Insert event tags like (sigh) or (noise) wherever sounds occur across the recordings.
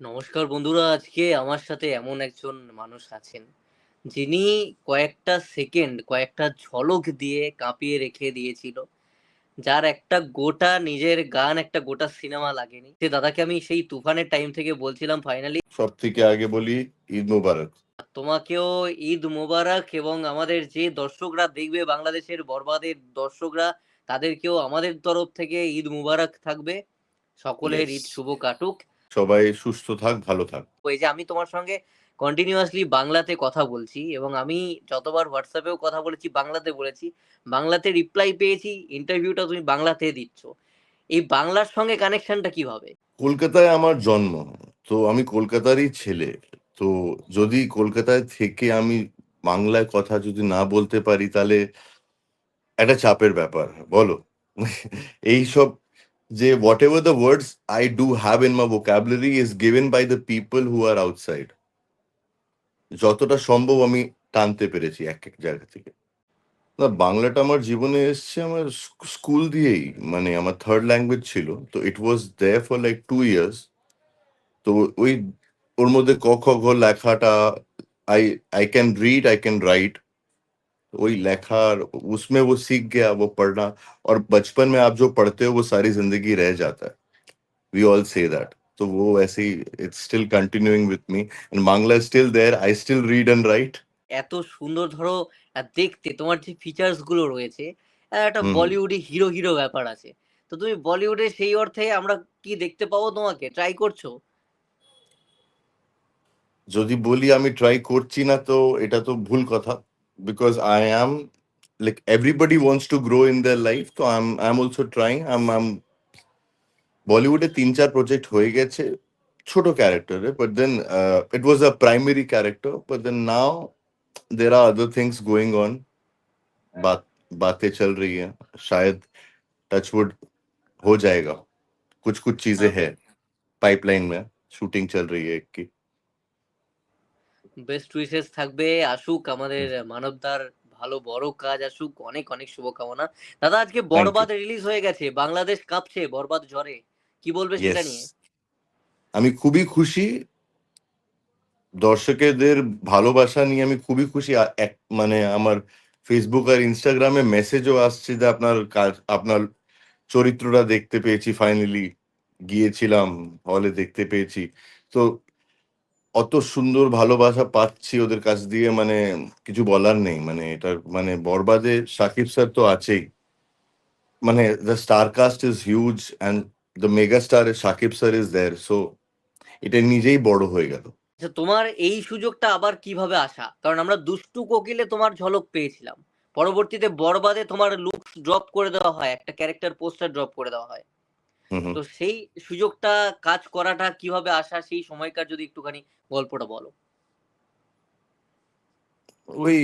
নমস্কার বন্ধুরা আজকে আমার সাথে এমন একজন মানুষ আছেন যিনি কয়েকটা সেকেন্ড কয়েকটা ঝলক দিয়ে কাঁপিয়ে রেখে দিয়েছিল যার একটা গোটা নিজের গান একটা গোটা সিনেমা লাগেনি। সে দাদাকে আমি সেই তুফানের টাইম থেকে বলছিলাম ফাইনালি সব থেকে আগে বলি ঈদ মুবারক। তোমাকেও ঈদ মোবারক এবং আমাদের যে দর্শকরা দেখবে বাংলাদেশের বরবাদের দর্শকরা তাদেরকেও আমাদের তরফ থেকে ঈদ মুবারক থাকবে। সকলের ঈদ শুভ কাটুক। সবাই সুস্থ থাক ভালো থাক। ওই যে আমি তোমার সঙ্গে কন্টিনিউয়াসলি বাংলাতে কথা বলছি এবং আমি যতবার হোয়াটসঅ্যাপেও কথা বলেছি বাংলাতে বলেছি বাংলাতে রিপ্লাই পেয়েছি ইন্টারভিউটা তুমি বাংলাতে দিচ্ছ। এই বাংলার সঙ্গে কানেকশনটা কীভাবে? কলকাতায় আমার জন্ম তো আমি কলকাতারই ছেলে। তো যদি কলকাতায় থেকে আমি বাংলায় কথা যদি না বলতে পারি তাহলে একটা চাপের ব্যাপার বলো? (laughs) এই Jay, whatever the words I do have in my vocabulary is given by the people who are outside. যতটা সম্ভব আমি টানতে পেরেছি এক এক জায়গা থেকে। না বাংলাটা আমার জীবনে এসছে আমার স্কুল দিয়েই মানে আমার থার্ড ল্যাঙ্গুয়েজ ছিল তো it was there for like two years তো ওই ওর মধ্যে ক খ ঘ লেখাটা I I can read I can write वही लेखा उसमें वो सीख गया वो पढ़ना और बचपन में आप जो पढ़ते हो वो सारी जिंदगी रह जाता है वी ऑल से दैट तो वो ऐसे ही it's still continuing with me and Bangla still there I still read and write এত সুন্দর ধরো আহ, দেখতে তোমার যে ফিচার্স গুলো রয়েছে আহ, একটা হুম। বলিউডে হিরো হিরো ব্যাপার আছে তো তুমি বলিউডে সেই অর্থে আমরা কি দেখতে পাবো তোমাকে ট্রাই করছো যদি বলি আমি ট্রাই করছি না তো এটা তো ভুল কথা Because I am like everybody wants to grow in their life তো I am I am also trying I am I am বলিউডে তিন চার প্রজেক্ট হয়ে গেছে ছোট ক্যারেক্টারে but then it was a primary character but then now there are other things going on बात बातें चल रही हैं शायद टचवुड हो जाएगा कुछ कुछ चीजें हाँ। है पाइपलाइन में शूटिंग चल रही है एक की বেস্ট উইশেস থাকবে আসুক আমাদের মানবদার ভালো বড় কাজ আসুক অনেক অনেক শুভকামনা। দাদা আজকে বরবাদ রিলিজ হয়ে গেছে বাংলাদেশ কাঁপছে বরবাদ ঝড়ে কি বলবে সেটা নিয়ে? আমি খুবই খুশি। দর্শকদের ভালোবাসা নিয়ে আমি খুবই খুশি। এক- মানে আমার ফেসবুক আর ইনস্টাগ্রামে মেসেজও আসছে যে আপনার কাজ আপনার চরিত্রটা দেখতে পেয়েছি ফাইনালি গিয়েছিলাম হলে দেখতে পেয়েছি। তো অত সুন্দর ভালোবাসা পাচ্ছি ওদের কাছ দিয়ে মানে কিছু বলার নেই। মানে এটা মানে বরবাদে সাকিব স্যার তো আছেই। মানে the star cast is huge and the mega star Shakib sir is there so এটা নিজেই বড় হয়ে গেল। আচ্ছা তোমার এই সুযোগটা আবার কীভাবে আসা? কারণ আমরা দুষ্টু কোকিলে তোমার ঝলক পেয়েছিলাম। পরবর্তীতে বরবাদে তোমার লুক ড্রপ করে দেওয়া হয়, একটা ক্যারেক্টার পোস্টার ড্রপ করে দেওয়া হয়। তো সেই সুযোগটা কাজ করাটা কীভাবে আসা সেই সময়কার যদি একটুখানি গল্পটা বলো। ওই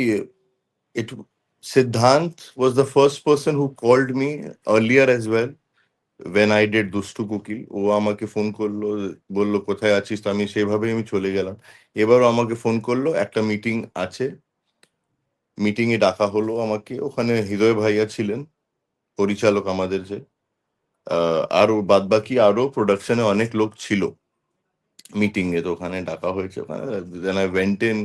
it Siddhant was the first person who called me earlier as well when I did দুষ্টু কোকিল ও আমাকে ফোন করল বলল কোথায় আছিস? তো আমি সেভাবেই আমি চলে গেলাম। এবারও আমাকে ফোন করল একটা মিটিং আছে। মিটিং এ ডাকা হলো আমাকে। ওখানে হৃদয় ভাইয়া ছিলেন পরিচালক আমাদের যে। আহ, আরও বাদ বাকি আরও প্রোডাকশনে অনেক লোক ছিল। মিটিং এ তো ওখানে ডাকা হয়েছে ওখানে। দেন আই ওয়েন্ট ইন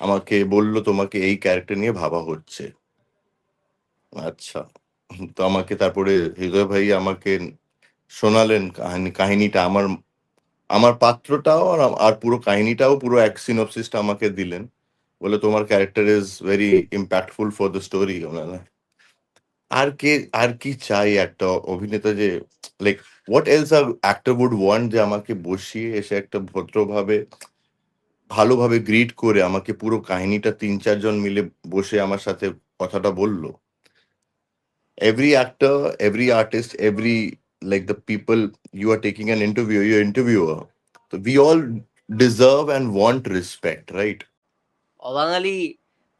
আমাকে বলল তোমাকে এই ক্যারেক্টার নিয়ে ভাবা হচ্ছে। আচ্ছা। তো আমাকে তারপরে হৃদয় ভাই আমাকে শোনালেন কাহিনী কাহিনীটা। আমার আমার পাত্রটাও আর আর পুরো কাহিনীটাও পুরো এক সিনপসিসটা আমাকে দিলেন। বলে তোমার character is very impactful for the story আর কে, আর কি চাই একটা অভিনেতা যে লাইক হোয়াট এলস আর অ্যাক্টার উড ওয়ান যে আমাকে বসিয়ে এসে একটা ভদ্রভাবে, ভালোভাবে গ্রিট করে আমাকে পুরো কাহিনীটা তিন চারজন মিলে বসে আমার সাথে কথাটা বলল। Every actor every artist every like the people you are taking an interview you interview তো we all deserve and want respect right অবাঙালি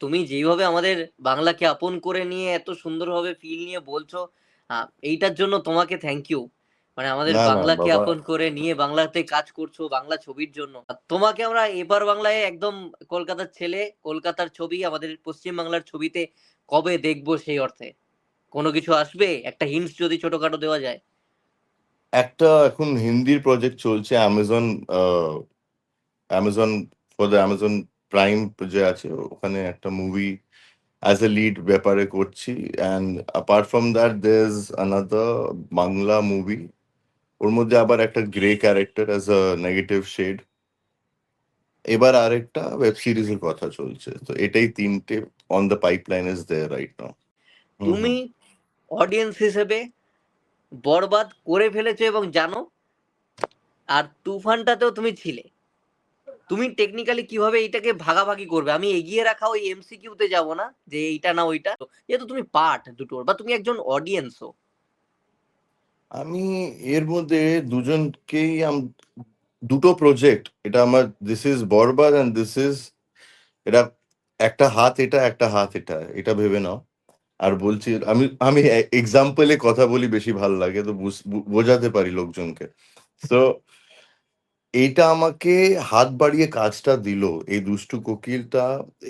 তুমি যেইভাবে আমাদের বাংলাকে আপন করে নিয়ে এত সুন্দরভাবে ফিল নিয়ে বলছো এইটার জন্য তোমাকে থ্যাংক ইউ মানে আমাদের বাংলাকে। আপন করে নিয়ে বাংলাতে কাজ করছ বাংলা ছবির জন্য। তোমাকে আমরা এবার বাংলায় একদম কলকাতার ছেলে কলকাতার ছবি আমাদের পশ্চিম বাংলার ছবিতে কবে দেখব সেই অর্থে? কোনো কিছু আসবে? একটা হিন্টস যদি ছোটখাটো দেওয়া যায়। একটা এখন হিন্দির প্রজেক্ট চলছে Amazon Amazon for the Amazon Prime যে আছে, ওখানে একটা মুভি অ্যাজ এ লিড ব্যাপারে করছি and apart from that there is another Bangla movie ওর মধ্যে আবার একটা grey character as a negative shade এবার আরেকটা ওয়েব সিরিজের কথা চলছে, তো এটাই তিনটে on the pipeline is there right now তুমি অডিয়েন্স হিসেবে বরবাদ করে ফেলেছো এবং জানো, আর তুফানটাতেও তুমি ছিলে। তুমি টেকনিক্যালি কীভাবে এটাকে ভাগাভাগি করবে? আমি এগিয়ে রাখা ওই এমসিকিউতে যাব না, যে এইটা না ওইটা। যেহেতু তুমি পার্ট দুটোর বা তুমি একজন অডিয়েন্সও আমি এর মধ্যে দুজনকেই দুটো প্রজেক্ট এটা আমার this is Borbaad and this is এটা একটা হাত এটা, একটা হাত এটা এটা ভেবে নাও। আর বলছি, আমি আমি এক্সাম্পলে কথা বলি বেশি ভালো লাগে, তো বুঝ- বোঝাতে পারি লোকজনকে। তো এইটা আমাকে হাত বাড়িয়ে কাজটা দিল, এই দুষ্টু কোকিলটা।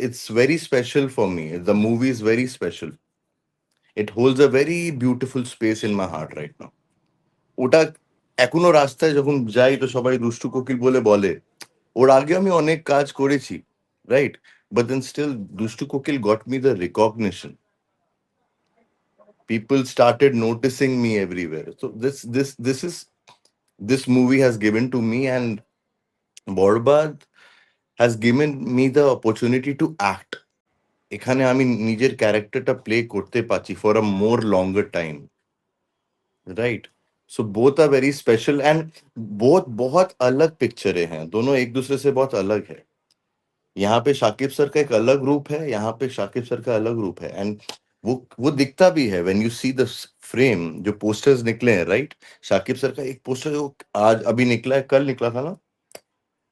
It's very special for me the movie is very special it holds a very beautiful space in my heart right now ওটা এখনও রাস্তায় যখন যাই তো সবাই দুষ্টু কোকিল বলে বলে, ওর আগে আমি অনেক কাজ করেছি right but then still Dushtu Kokil got me the recognition people started noticing me everywhere. So this this this is this movie has given to me and Borbaad has given me the opportunity to act এখানে আমি নিজের ক্যারেক্টারটা play করতে পারছি for a more longer time right so both are very special and both बहुत अलग पिक्चरें हैं दोनों एक दूसरे से बहुत अलग है यहाँ पे शाकिब सर का एक अलग रूप है यहाँ पे शाकिब सर का अलग रूप है एंड वो वो दिखता भी है when you see the frame जो पोस्टर्स निकले हैं राइट शाकिब सर का एक पोस्टर जो आज अभी निकला है कल निकला था ना?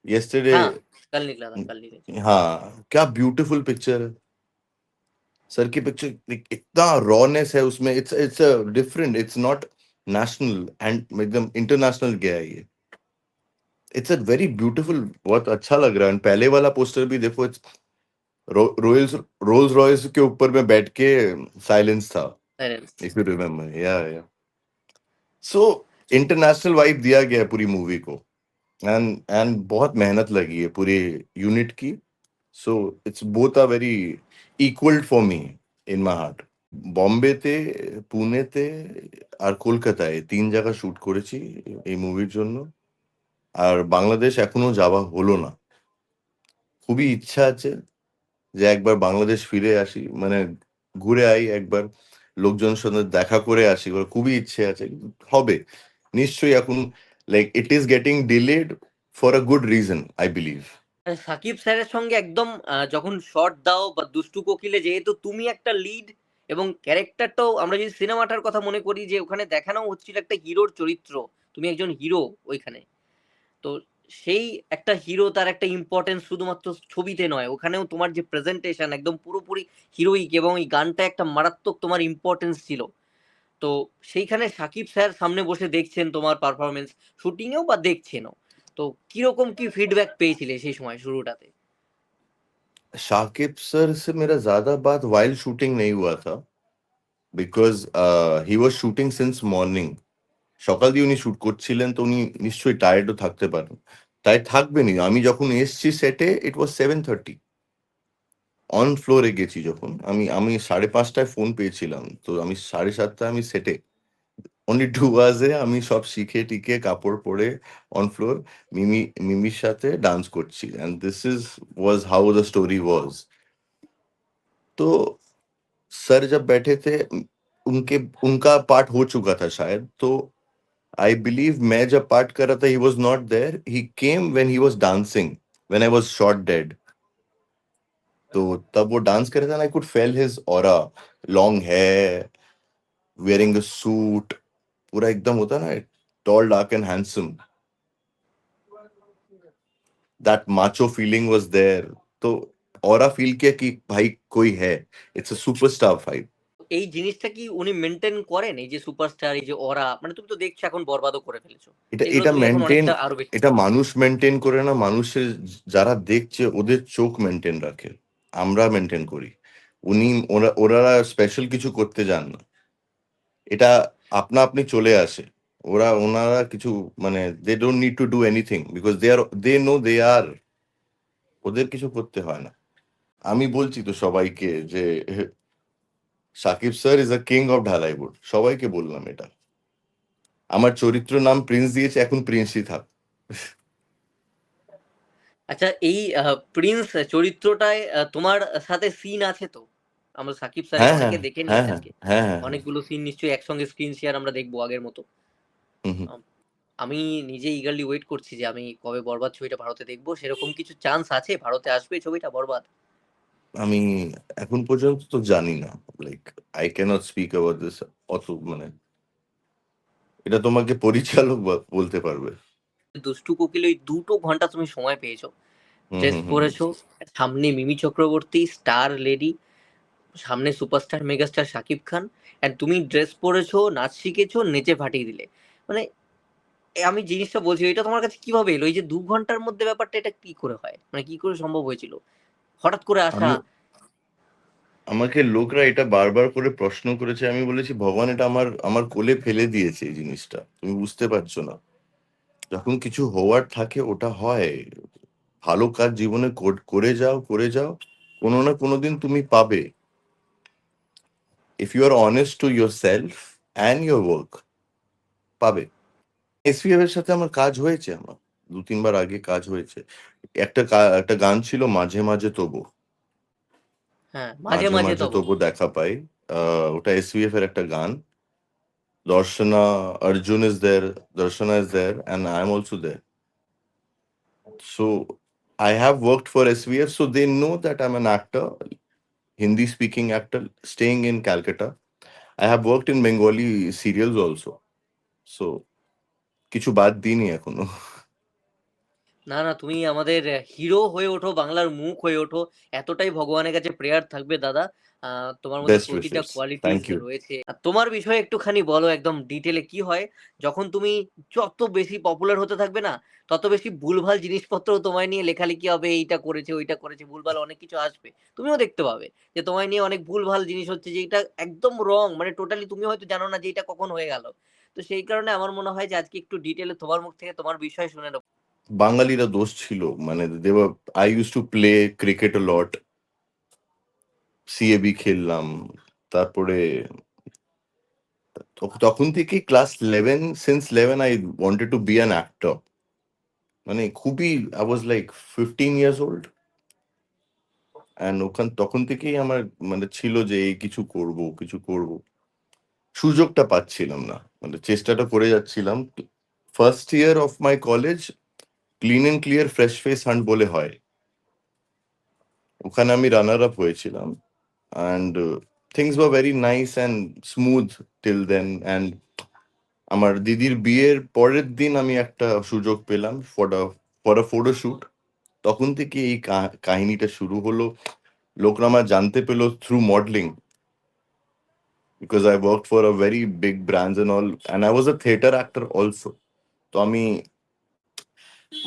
यस्टरडे हाँ कल निकला था कल निकला हाँ क्या ब्यूटीफुल पिक्चर है। सर की पिक्चर इतना रॉनेस है उसमें it's it's a different it's not national and एकदम इंटरनेशनल गया है ये। इट्स अ वेरी ब्यूटीफुल बहुत अच्छा लग रहा है। पहले वाला पोस्टर भी देखो इट्स रोयल्स रोल्स रॉयल्स के ऊपर में बैठ के साइलेंस था Silence. इफ यू रिमेम्बर या या सो इंटरनेशनल वाइब दिया गया है पूरी मूवी को एंड एंड बहुत मेहनत लगी है पूरी यूनिट की so it's both are very equal for me in my heart বম্বেতে পুনেতে আর কলকাতায় তিন জায়গা শুট করেছি এই মুভির জন্য আর বাংলাদেশ এখনো যাওয়া হলো না খুবই ইচ্ছা আছে যে একবার বাংলাদেশ ফিরে আসি মানে ঘুরে আই একবার, লোকজনের সঙ্গে দেখা করে আসি খুবই ইচ্ছে আছে হবে। নিশ্চয়ই এখন like it is getting delayed for a good reason I believe Shakib স্যারের সঙ্গে একদম যখন শর্ট দাও বা দুষ্টু কোকিলে, যেহেতু তুমি একটা লিড এবং ক্যারেক্টারটাও আমরা যদি সিনেমাটার কথা মনে করি যে ওখানে দেখানো হচ্ছিল একটা হিরোর চরিত্র, তুমি একজন হিরো ওইখানে। তো সেই একটা হিরো তার একটা ইম্পর্টেন্স শুধুমাত্র ছবিতে নয় ওখানেও তোমার যে প্রেজেন্টেশন একদম পুরোপুরি হিরোইক এবং এই গানটা একটা মারাত্মক তোমার ইম্পর্টেন্স ছিল তো সেইখানে সাকিব স্যার সামনে বসে দেখছেন তোমার পারফরমেন্স শুটিংয়েও বা দেখছেনও তো কিরকম কি ফিডব্যাক পেয়েছিলে সেই সময় শুরুটাতে शाकिब सर से मेरा ज्यादा बात वाइल्ड शूटिंग नहीं हुआ था because he was shooting since morning সকাল দিয়ে উনি শুট করছিলেন তো উনি নিশ্চয়ই টায়ার্ডও থাকতে পারেন তাই থাকবেনই আমি যখন এসছি সেটে it was seven thirty on ফ্লোরে গেছি যখন আমি আমি সাড়ে পাঁচটায় ফোন পেয়েছিলাম তো আমি সাড়ে সাতটায় আমি সেটে অনলি টু আওয়ার্সে আমি সব শিখে টিকে কাপড় পরে অন ফ্লোর মিমি মিমির সাথে ডান্স করছি and this is was how the story was तो सर जब बैठे थे उनके उनका पार्ट हो चुका था शायद तो I believe मैं जब पाठ कर रहा था, he was not there. He came when he was dancing, when I was shot dead. तो तब वो डांस कर रहा था and I could feel his aura, long hair, wearing a suit, पूरा एकदम होता ना tall, dark and handsome. That macho feeling was there. तो aura feel किया कि भाई कोई है It's a superstar फाइट এই জিনিসটা কি উনি মেনটেন করেন? এই যে সুপারস্টার এই যে ওরা মানে তুমি তো দেখছ এখন বরবাদও করে ফেলেছো। এটা এটা মেনটেন এটা মানুষ মেনটেন করে না মানুষের যারা দেখছে ওদের চোখ মেনটেন রাখে। আমরা মেনটেন করি। উনি ওরা ওরা স্পেশাল কিছু করতে যান না। এটা আপনা আপনি চলে আসে। ওরা ওনারা কিছু মানে they don't need to do anything because they are they know they are ওদের কিছু করতে হয় না। আমি বলছি তো সবাইকে যে Shakib sir is a king of Dhallywood সবাইকে বললাম এটা। আমার চরিত্র নাম প্রিন্স দিয়েছে এখন প্রিন্সই থাক। আচ্ছা এই প্রিন্স চরিত্রটায় তোমার সাথে সিন আছে তো? আমরা সাকিব স্যার হ্যাঁ হ্যাঁ দেখে নিই হ্যাঁ অনেকগুলো সিন নিশ্চয়ই একসঙ্গে স্ক্রিন শেয়ার আমরা দেখব আগের মতো। আমি নিজে ইগারলি ওয়েট করছি যে আমি কবে বরবাদ ছবিটা ভারতে দেখব। সেরকম কিছু চান্স আছে? ভারতে আসবে ছবিটা বরবাদ? আমি এখন পর্যন্ত তো জানি না like I can't speak about this অত মানে এটা তোমাকে পরিচালক বলতে পারবে। দুষ্টু কোকিল ওই দুটো ঘণ্টা তুমি সময় পেয়েছ। হুম, পরেছো সামনে মিমি চক্রবর্তী স্টার লেডি সামনে superstar megastar Shakib Khan and তুমি ড্রেস পরেছো নাচ শিখেছো নেচে ফাটিয়ে দিলে। মানে আমি জিনিসটা বলছি এটা তোমার কাছে কীভাবে এলো? এই যে দু ঘণ্টার মধ্যে ব্যাপারটা এটা কি করে হয়? মানে কি করে সম্ভব হয়েছিল? হঠাৎ করে আসা। আমাকে লোকরা এটা বারবার করে প্রশ্ন করেছে। আমি বলেছি, ভগবান, এটা আমার আমার কোলে ফেলে দিয়েছে এই জিনিসটা। তুমি বুঝতে পারছ না। যখন কিছু হওয়ার থাকে, ওটা হয়। ভালো কাজ জীবনে করে যাও করে যাও। কোনো না কোনো দিন তুমি পাবে। If you are honest to yourself and your work পাবে এসপিএফ এর সাথে আমার কাজ হয়েছে আমার। দু তিনবার আগে কাজ হয়েছে। একটা কা- একটা গান ছিল মাঝে মাঝে তবু। হ্যাঁ মাঝে মাঝে মাঝে মাঝে তো তবু দেখা পাই। আহ, ওটা এসভিএফ এর একটা গান। Darshana Arjun is there Darshana is there and I am also there so I have worked for SVF so they know that I am an actor Hindi speaking actor staying in Calcutta I have worked in Bengali serials also so কিছু বাদ দিইনি এখনও। না না তুমি আমাদের hero হয়ে ওঠো বাংলার মুখ হয়ে ওঠো। এতটাই ভগবানের কাছে প্রেয়ার থাকবে দাদা। তোমার মধ্যে প্রতিটা কোয়ালিটি রয়েছে। আর তোমার বিষয়ে একটুখানি বলো একদম ডিটেলে কি হয়? যখন তুমি যত বেশি পপুলার হতে থাকবে না তত বেশি ভুলভাল জিনিসপত্র তোমায় নিয়ে লেখালেখি হবে এইটা করেছে ওইটা করেছে ভুলভাল অনেক কিছু আসবে। তুমিও দেখতে পাবে যে তোমায় নিয়ে অনেক ভুলভাল জিনিস হচ্ছে যে এটা একদম রং মানে টোটালি তুমি হয়তো জানো না যে এটা কখন হয়ে গেল। তো সেই কারণে আমার মনে হয় যে আজকে একটু ডিটেলে তোমার মুখ থেকে তোমার বিষয় শুনে নেব। বাঙালিরা দোষ ছিল মানে দেওয়ার I use to play cricket lot CAB খেললাম, তারপরে তখন থেকে class eleven since eleven I wanted to be an actor মানে খুবই I was like fifteen years old and ওখান, তখন থেকেই আমার মানে ছিল যে এই কিছু করব কিছু করব। সুযোগটা পাচ্ছিলাম না মানে চেষ্টাটা করে যাচ্ছিলাম। First year of my college clean and clear fresh face hunt বলে হয়। ওখানে আমি রানার আপ হয়েছিলাম। And things were very nice and smooth till then and আমার দিদির বিয়ের পরের দিন আমি একটা সুযোগ পেলাম ফর ফর আ ফটোশুট তখন থেকে এই কাহিনীটা শুরু হলো। লোকরা আমার জানতে পেল through modelling because I work for a very big brands and all and I was a theatre actor also তো আমি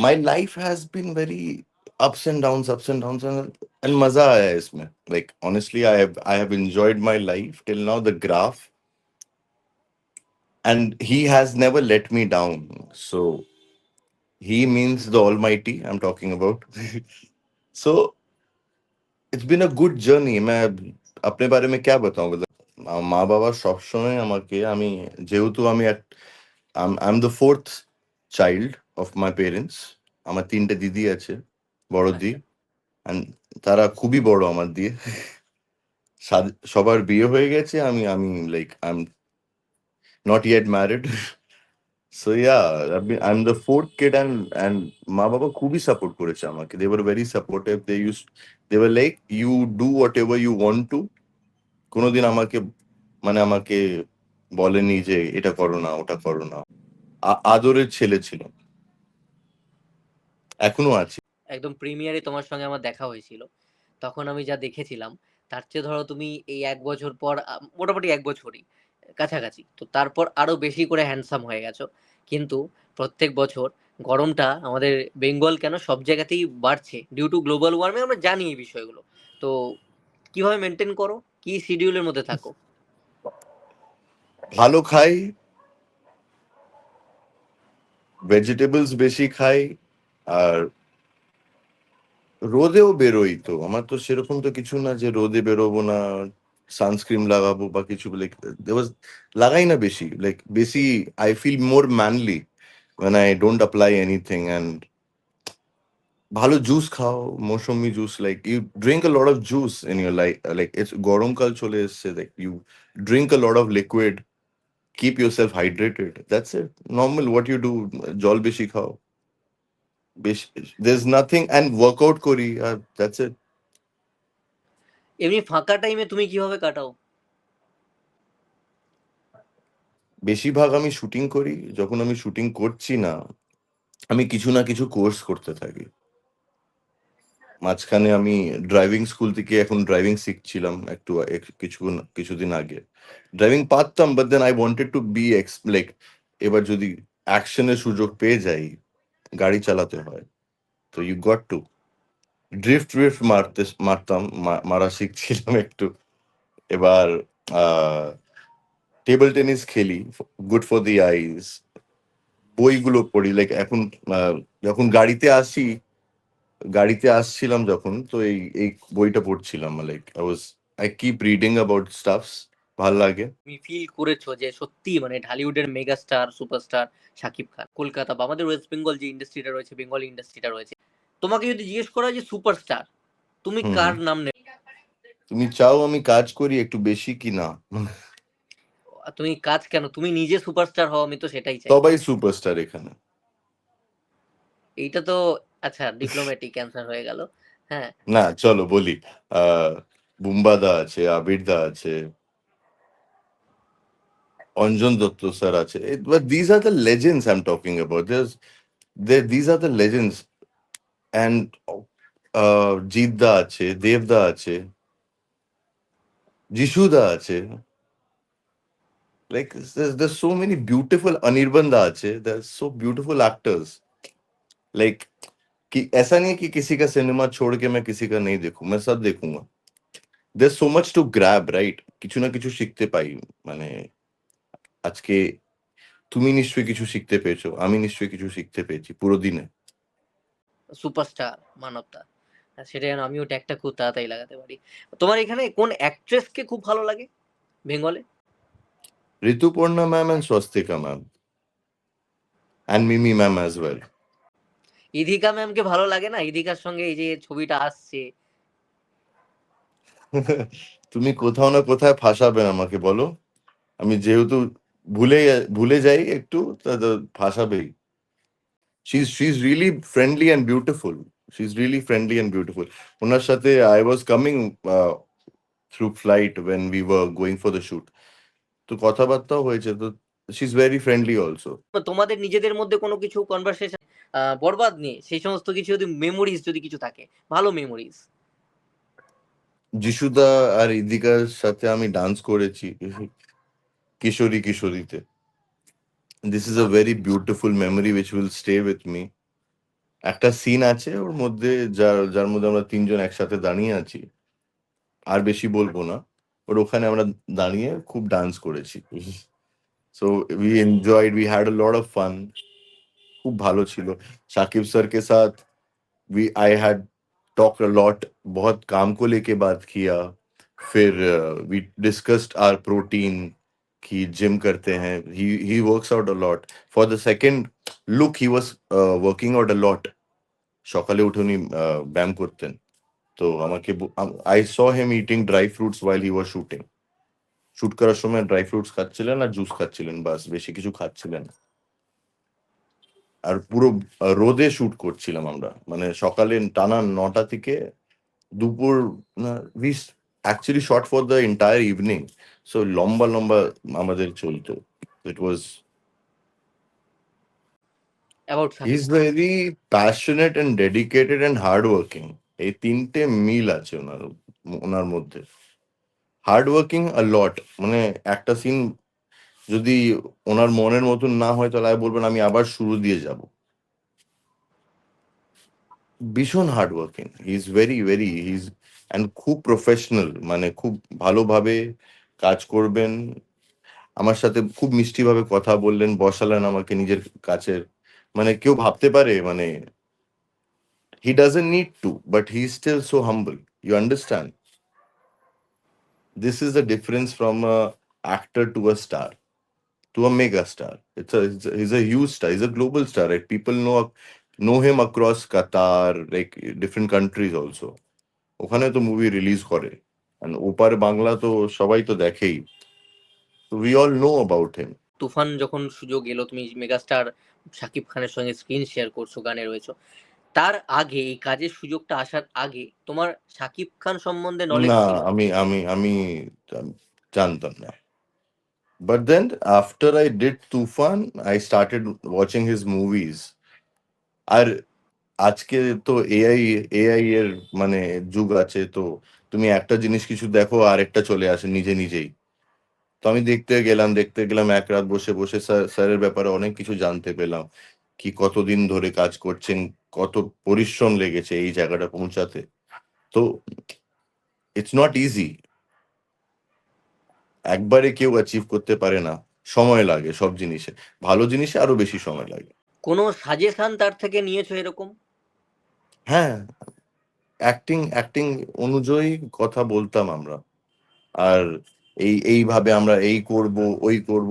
my life has been very ups and downs ups and downs and, and maza aaya hai isme like honestly i have i have enjoyed my life till now the graph and he has never let me down so he means the almighty i'm talking about (laughs) so it's been a good journey मैं अपने बारे में क्या बताऊं मतलब আ- মা বাবা সবসময় আমাকে আমি যেহেতু আমি I am the fourth child Of my parents আমার তিনটে দিদি আছে বড় দি। and তারা খুবই বড় আমার দিয়ে। সবার বিয়ে হয়ে গেছে আমি আমি like I am not yet married so yeah I am the fourth kid and and মা বাবা খুবই সাপোর্ট করেছে আমাকে। They were very supportive they use they were like you do whatever you want to কোনোদিন আমাকে মানে আমাকে বলেনি যে এটা করো না ওটা করো না। আদরের ছেলে ছিল। এখনও আছে। একদম প্রিমিয়ারে তোমার সঙ্গে আমার দেখা হয়েছিল। তখন আমি যা দেখেছিলাম তার চেয়ে ধরো তুমি এই এক বছর পর মোটামুটি এক বছরই কাছাকাছি। তো তারপর আরও বেশি করে হ্যান্ডসাম হয়ে গেছো। কিন্তু প্রত্যেক বছর গরমটা আমাদের বেঙ্গল কেন সব জায়গাতেই বাড়ছে ডিউ টু গ্লোবাল ওয়ার্মিং আমরা জানি এই বিষয়গুলো। তো কীভাবে মেনটেন করো? কি শিডিউলের মধ্যে থাকো? ভালো খাই ভেজিটেবলস বেশি খাই আর রোদেও বেরোই তো। আমার তো সেরকম তো কিছু না যে রোদে বেরোবো না, সানস্ক্রিন লাগাবো বা কিছু লাইক লাগাই না বেশি। লাইক বেশি I feel more manly when I don't apply anything and ভালো জুস খাও, মৌসুমি juice like you drink a lot of juice in your life like it's গরমকাল চলে এসছে like you drink a lot of liquid keep yourself hydrated that's it normal what you do জল বেশি খাও। There's nothing and workout করি আর that's it এমনি ফাঁকা টাইমে তুমি কীভাবে কাটাও? বেশিরভাগ আমি শুটিং করি। যখন আমি শুটিং করছি না আমি কিছু না কিছু কোর্স করতে থাকি। মাঝখানে আমি ড্রাইভিং স্কুল থেকে এখন ড্রাইভিং শিখছিলাম একটু এক- কিছু কিছুদিন আগে। ড্রাইভিং পারতাম but then I wanted to be x like এবার যদি অ্যাকশনের সুযোগ পেয়ে যাই গাড়ি চালাতে হয়। তো you got to drift drift মারতে, মারতাম মারা শিখছিলাম একটু। এবার টেবিল টেনিস খেলি গুড ফর দি আইজ বইগুলো পড়ি লাইক এখন যখন গাড়িতে আসি, গাড়িতে আসছিলাম যখন, তো এই এই বইটা পড়ছিলাম like I was I keep reading about stuffs ভালো লাগে। তুমি ফিল করেছ যে সত্যি মানে ঢালিউডের mega star superstar Shakib Khan Kolkata বা আমাদের ওয়েস্ট বেঙ্গল যে ইন্ডাস্ট্রিটা রয়েছে বেঙ্গল ইন্ডাস্ট্রিটা রয়েছে। তোমাকে যদি জিজ্ঞেস করা হয় যে সুপারস্টার তুমি কার নাম নেবে? তুমি চাও আমি কাজ করি একটু বেশি কি না? তুমি কাজ কেন? তুমি নিজে সুপারস্টার হও আমি তো সেটাই চাই। সবাই সুপারস্টার এখানে। এইটা তো আচ্ছা ডিপ্লোম্যাটিক অ্যান্সার হয়ে গেল। হ্যাঁ। না চলো বলি। বুম্বাদা আছে আবিরদা আছে অঞ্জন দত্ত স্যার আছে but these are the legends I am talking about these are the legends and Jeet da আছে দেবদা আছে যিশুদা আছে like there's, there's so many beautiful Anirban da ache there's so beautiful actors like कि ऐसा नहीं है कि किसी का सिनेमा छोड़ के मैं किसी का नहीं देखूं मैं सब देखूंगा there's so much to grab right কিছু না কিছু শিখতে পাই মানে আজকে তুমি নিশ্চয়ই কিছু শিখতে পেয়েছ আমি নিশ্চয়ই কিছু শিখতে পেয়েছি পুরো দিনে। সুপারস্টার মানবতা। সেটা যেন আমিও ট্যাগটা খুব তাড়াতাড়ি লাগাতে পারি। তোমার এখানে কোন অ্যাক্ট্রেসকে খুব ভালো লাগে বেঙ্গলে? Rituparna ma'am and Swastika ma'am and Mimi ma'am as well Idhika ম্যামকে ভালো লাগে না? ইধিকার সঙ্গে এই যে ছবিটা আসছে। (laughs) তুমি কোথাও না কোথায় ফাঁসাবেন আমাকে বলো। আমি যেহেতু ভুলে ভুলে যাই একটু ফাঁসাবেই she she is really friendly and beautiful she is really friendly and beautiful ওনার সাথে I was coming through flight when we were going for the shoot তো কথাবার্তাও হয়েছে তো she is very friendly also তোমাদের নিজেদের মধ্যে কোনো কিছু কনভারসেশন বরবাদ নিয়ে সেই সমস্ত কিছু যদি মেমোরিজ যদি কিছু থাকে ভালো মেমোরিজ যিশুদা আর ইদিকার সাথে আমি ডান্স করেছি। কিশোরী কিশোরীতে this is a very beautiful memory which will stay with me একটা সিন আছে ওর মধ্যে যার যার মধ্যে আমরা তিনজন একসাথে দাঁড়িয়ে আছি আর বেশি বলবো না ওর ওখানে আমরা দাঁড়িয়ে খুব ডান্স করেছি so we enjoyed we had a lot of fun খুব ভালো ছিল साकिब सर के साथ we I had talk a lot बहुत काम को लेके बात किया फिर वी डिस्कस्ड आर प्रोटीन कि जिम करते हैं he he works out a lot for the second look he was working out a lot সকালে উঠে উনি আহ, ব্যায়াম করতেন তো আমাকে I saw him eating dry fruits while he was shooting shoot করার সময় ড্রাই ফ্রুটস খাচ্ছিলেন আর জুস খাচ্ছিলেন বাস বেশি কিছু খাচ্ছিলেন না। আর পুরো আহ, রোদে শুট করছিলাম আমরা মানে সকালে টানা নটা থেকে দুপুর we actually short for the entire evening so লম্বা লম্বা আমাদের চলতো। It was about he is very passionate and dedicated and hard working এই তিনটে মিল আছে ওনার ওনার মধ্যে। হার্ড ওয়ার্কিং আ লট মানে একটা সিন যদি ওনার মনের মতন না হয় তাহলে বলবেন আমি আবার শুরু দিয়ে যাব। ভীষণ hard working he is very very he is and খুব প্রফেশনাল মানে খুব ভালোভাবে কাজ করবেন আমার সাথে খুব মিষ্টিভাবে কথা বললেন বসালেন আমাকে নিজের কাছের মানে কেউ ভাবতে পারে মানে he doesn't need to but he still so humble you understand this is the difference from a actor to a star to a mega star it's a, it's a he's a huge star he's a global star right people know know him across qatar like different countries also ওখানে তো movie release করে। ওপার বাংলা তো সবাই তো দেখেই। We all know about him Toofan যখন সুযোগ এলো তুমি মেগাস্টার শাকিব খানের সঙ্গে স্ক্রিন শেয়ার করছ গানে রয়েছো। তার আগে এই কাজের সুযোগটা আসার আগে তোমার শাকিব খান সম্বন্ধে নলেজ না আমি আমি আমি জানতাম না। But then after I did Toofan I started watching his movies আর আজকে তো এআই এআই এর মানে যুগ আছে, তো তুমি একটা জিনিস কিছু দেখো আর একটা চলে আসে নিজে নিজেই। তো আমি দেখতে গেলাম দেখতে গেলাম, এক রাত বসে বসে স্যার স্যারের ব্যাপারে অনেক কিছু জানতে পেলাম। কি কতদিন ধরে কাজ করছেন, কত পরিশ্রম লেগেছে এই জায়গাটা পৌঁছাতে। তো ইটস নট ইজি একবারে কেউ অ্যাচিভ করতে পারে না। সময় লাগে সব জিনিসে। ভালো জিনিসে আরও বেশি সময় লাগে। কোনো সাজেশন তার থেকে নিয়েছো এরকম? হ্যাঁ অ্যাক্টিং অ্যাক্টিং অনুযায়ী কথা বলতাম আমরা। আর এই, এইভাবে আমরা এই করব, ওই করব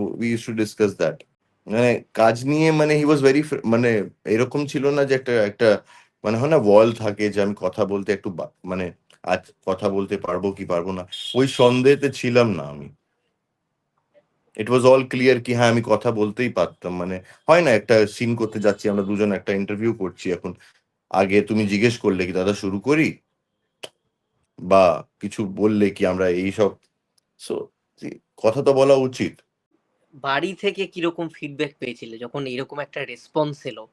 ডিসকাস দ্যাট মানে কাজ নিয়ে মানে হি ওয়াজ ভেরি মানে এরকম ছিল না যে একটা একটা মানে হয় না ওয়াল থাকে যে আমি কথা বলতে একটু মানে আজ কথা বলতে পারব কি পারব না, ওই সন্দেহতে ছিলাম না আমি। ইট ওয়াজ অল ক্লিয়ার কি হ্যাঁ আমি কথা বলতেই পারতাম মানে হয় না একটা সিন করতে যাচ্ছি, আমরা দুজন একটা ইন্টারভিউ করছি এখন। আগে তুমি জিজ্ঞেস করলে কি দাদা শুরু করি? বা কিছু বললে কি আমরা এই সব সো কথা তো বলা উচিত। বাড়ি থেকে কীরকম ফিডব্যাক পেয়েছিলে? যখন এরকম একটা রেসপন্স এলো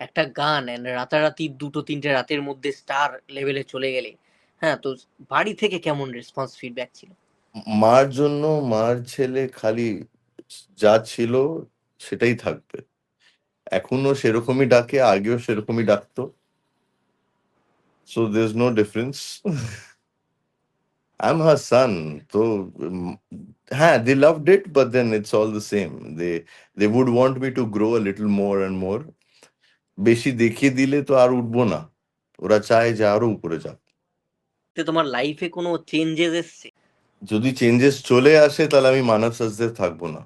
একটা গান রাতারাতি দুটো তিনটে রাতের মধ্যে স্টার লেভেলে চলে গেলে হ্যাঁ তো বাড়ি থেকে কেমন রেসপন্স ফিডব্যাক ছিল? মার জন্য মার ছেলে খালি যা ছিল সেটাই থাকবে। এখনও সেরকমই ডাকে আগেও সেরকমই ডাকতো। So there no difference. I'm her son তো উম, হ্যাঁ they loved it but then it's all the same they they would want me to grow a little more and more বেশি দেখিয়ে দিলে তো আর উঠবো না। ওরা চায় যে আরও উপরে যাক। তো তোমার লাইফে কোনো চেঞ্জেস এসছে? যদি চেঞ্জেস চলে আসে তাহলে আমি মানব সাজদের থাকব না।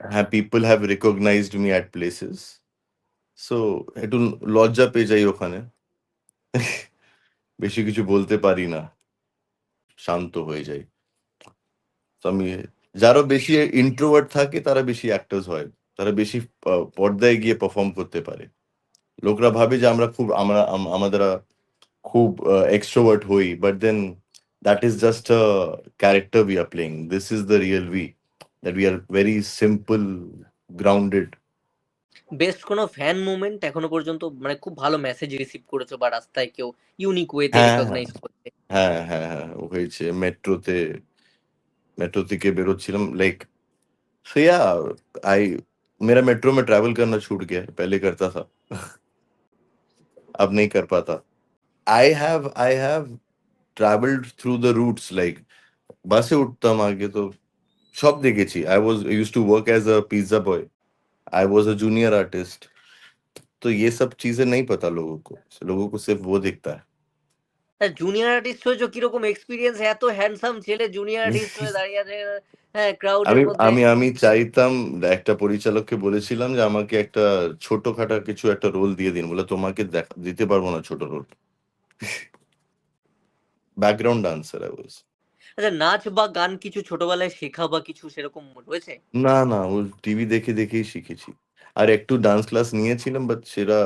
হ্যাঁ people have recognised me at places so একটু লজ্জা পেয়ে যাই ওখানে। (laughs) বেশি কিছু বলতে পারি না। শান্ত হয়ে যাই। আমি, যারা বেশি ইন্ট্রোভার্ট থাকে, তারা বেশি অ্যাক্টার্স হয়। তারা বেশি পর্দায় গিয়ে পারফর্ম করতে পারে। লোকরা ভাবে যে আমরা খুব, আমরা, আম- আমাদের খুব এক্সট্রোভার্ট হই but then that is just a character we are playing this is the real we that we are very simple grounded best কোনো ফ্যান মুভমেন্ট এখনো পর্যন্ত মানে খুব ভালো মেসেজ রিসিভ করেছো বা রাস্তায় কেউ ইউনিক ওয়েতে হ্যাঁ, রিকগনাইজ করছে হ্যাঁ হ্যাঁ হ্যাঁ হয়েছে মেট্রোতে मेट्रो থেকে বেরোচ্ছিলাম लाइक सो या आई मेरा मेट्रो में ट्रैवल करना छूट गया है पहले करता था अब नहीं कर पाता I have I have travelled through the routes like বাসে উঠতাম আগে তো সব দেখেছি I was used to work as a pizza boy I was a junior artist तो ये सब चीजें नहीं पता लोगों को लोगों को सिर्फ वो दिखता है জুনিয়র আর্টিস্ট হয়েছো কিরকম এক্সপিরিয়েন্স এত হ্যান্ডসাম ছেলে জুনিয়র আর্টিস্ট হয়ে দাঁড়িয়ে আছে হ্যাঁ ক্রাউডের আমি মধ্যে আমি আমি চাইতাম একটা পরিচালককে বলেছিলাম যে আমাকে একটা ছোটখাটো কিছু একটা রোল দিয়ে দিন বলে তোমাকে দেখা দিতে পারবো না ছোট role background dancer I was আচ্ছা নাচ বা গান কিছু ছোটবেলায় শেখা বা কিছু সেরকম রয়েছে? না না ও টিভি দেখে দেখেই শিখেছি। আর একটু ডান্স ক্লাস নিয়েছিলাম বাট সেটা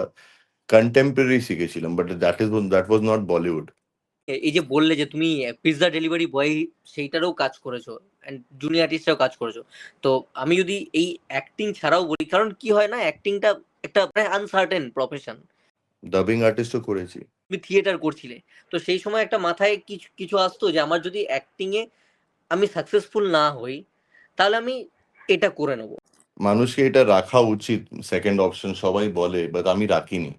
কন্টেম্পোরারি শিখেছিলাম but that is that was not Bollywood এই যে বললে যে তুমি পিৎজা ডেলিভারি বয় সেইটারও কাজ করেছ অ্যান্ড জুনিয়র আর্টিস্টরাও কাজ করেছ তো আমি যদি এই অ্যাক্টিং ছাড়াও বলি কারণ কি হয় না অ্যাক্টিংটা একটা আনসার্টেন প্রফেশন ডাবিং আর্টিস্টও করেছি। তুমি থিয়েটার করছিলে। তো সেই সময় একটা মাথায় কিছু কিছু আসতো যে আমার যদি অ্যাক্টিংয়ে আমি সাকসেসফুল না হই, তাহলে আমি এটা করে নেব। মানুষকে এটা রাখা উচিত সেকেন্ড অপশন সবাই বলে বাট আমি রাখিনি।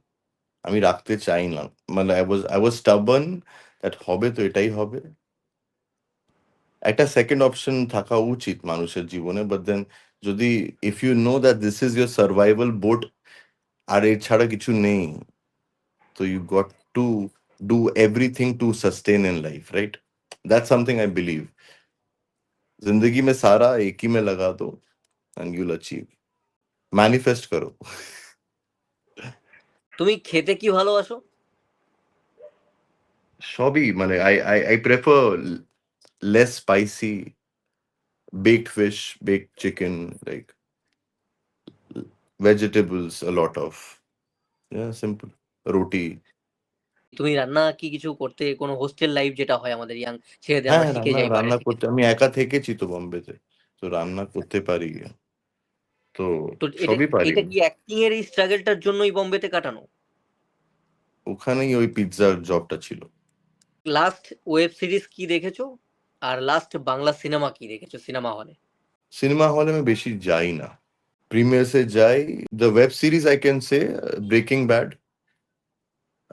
আমি রাখতে চাই না। মানে I was I was stubborn that হবে তো এটাই হবে। একটা সেকেন্ড অপশন থাকা উচিত মানুষের জীবনে বাট দেন যদি if you know that this is your survival boat আর এর ছাড়া কিছু নেই, তো you got to do everything to sustain in life right that's something I believe जिंदगी में सारा एक ही में लगा दो एंड you'll अचीव मैनिफेस्ट करो তুমি খেতে কি ভালোবাসো সবই মানে I I I prefer less spicy baked fish baked chicken like vegetables a lot of yeah simple roti তুমি রান্না কি কিছু করতে কোনো হোস্টেল লাইফ যেটা হয় আমাদের ইয়াং ছেলেদের আমরা হ্যাঁ শিখে রান্না যাই বাইরে রান্না থেকে করতে আমি একা থেকেছি তো বোম্বেতে তো রান্না করতে পারি। তো তো এটা সবই পারি। এটা কি অ্যাক্টিং এর এই স্ট্রাগলটার জন্যই বম্বেতে কাটানো? ওখানেই ওই পিৎজার জবটা ছিল। লাস্ট ওয়েব সিরিজ কি দেখেছ? আর লাস্ট বাংলা সিনেমা কি দেখেছ সিনেমা হলে সিনেমা হলে আমি বেশি যাই না। প্রিমিয়ার্সে যাই। The web series I can say Breaking Bad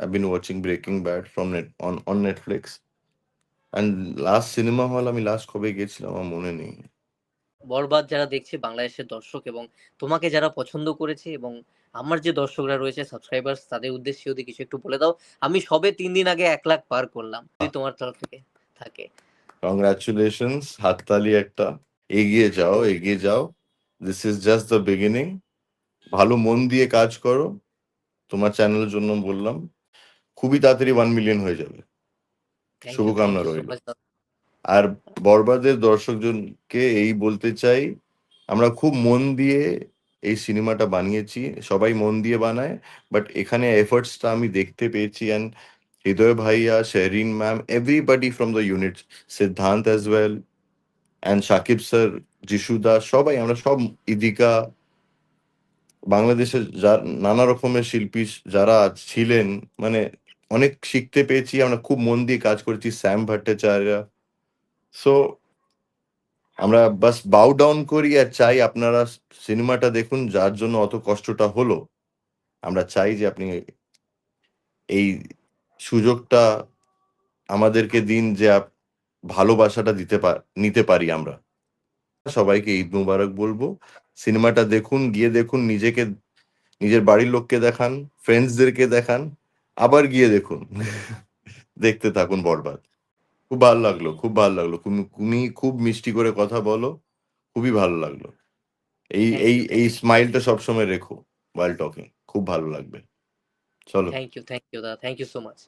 I been watching Breaking Bad from net on on Netflix and last cinema hall আমি লাস্ট কবে গেছিলাম আমার মনে নেই। বরবাদ যারা দেখছে বাংলাদেশের দর্শক এবং তোমাকে যারা পছন্দ করেছে এবং আমার যে দর্শকরা রয়েছে সাবস্ক্রাইবার্স তাদের উদ্দেশ্যে যদি কিছু একটু বলে দাও আমি সবে তিন দিন আগে এক লাখ পার করলাম যদি তোমার তরফ থেকে থাকে। কংগ্রাচুলেশনস হাততালি একটা। এগিয়ে যাও এগিয়ে যাও। This is just the beginning ভালো মন দিয়ে কাজ করো। তোমার চ্যানেলের জন্য বললাম। খুবই তাড়াতাড়ি ওয়ান মিলিয়ন হয়ে যাবে শুভকামনা রইল। আর বরবাদের দর্শকজনকে এই বলতে চাই আমরা খুব মন দিয়ে এই সিনেমাটা বানিয়েছি সবাই মন দিয়ে বানায় বাট এখানে এফর্টসটা আমি দেখতে পেয়েছি অ্যান্ড হৃদয় ভাইয়া Sherin ma'am everybody from the unit Siddhant as well and Shakib sir যিশুদা সবাই আমরা সব ইদিকা বাংলাদেশের যা নানা রকমের শিল্পী যারা ছিলেন মানে অনেক শিখতে পেয়েছি, আমরা খুব মন দিয়ে কাজ করেছি, স্যাম ভট্টাচার্য। সো আমরা বাস বাউ ডাউন করি আর চাই আপনারা সিনেমাটা দেখুন, যার জন্য অত কষ্টটা হলো। আমরা চাই যে আপনি এই সুযোগটা আমাদেরকে দিন যে ভালোবাসাটা দিতে নিতে পারি আমরা। সবাইকে ঈদ মুবারক বলব। সিনেমাটা দেখুন, গিয়ে দেখুন, নিজেকে, নিজের বাড়ির লোককে দেখান ফ্রেন্ডসদেরকে দেখান। আবার গিয়ে দেখুন। দেখতে থাকুন বরবাদ। খুব ভালো লাগল খুব ভালো লাগল। তুমি তুমি খুব মিষ্টি করে কথা বলো খুবই ভালো লাগল। এই এই এই. স্মাইলটা সবসময় রেখো ওয়াইল টকিং খুব ভালো লাগবে। চলো। থ্যাংক ইউ থ্যাংক ইউ দাদা। Thank you so much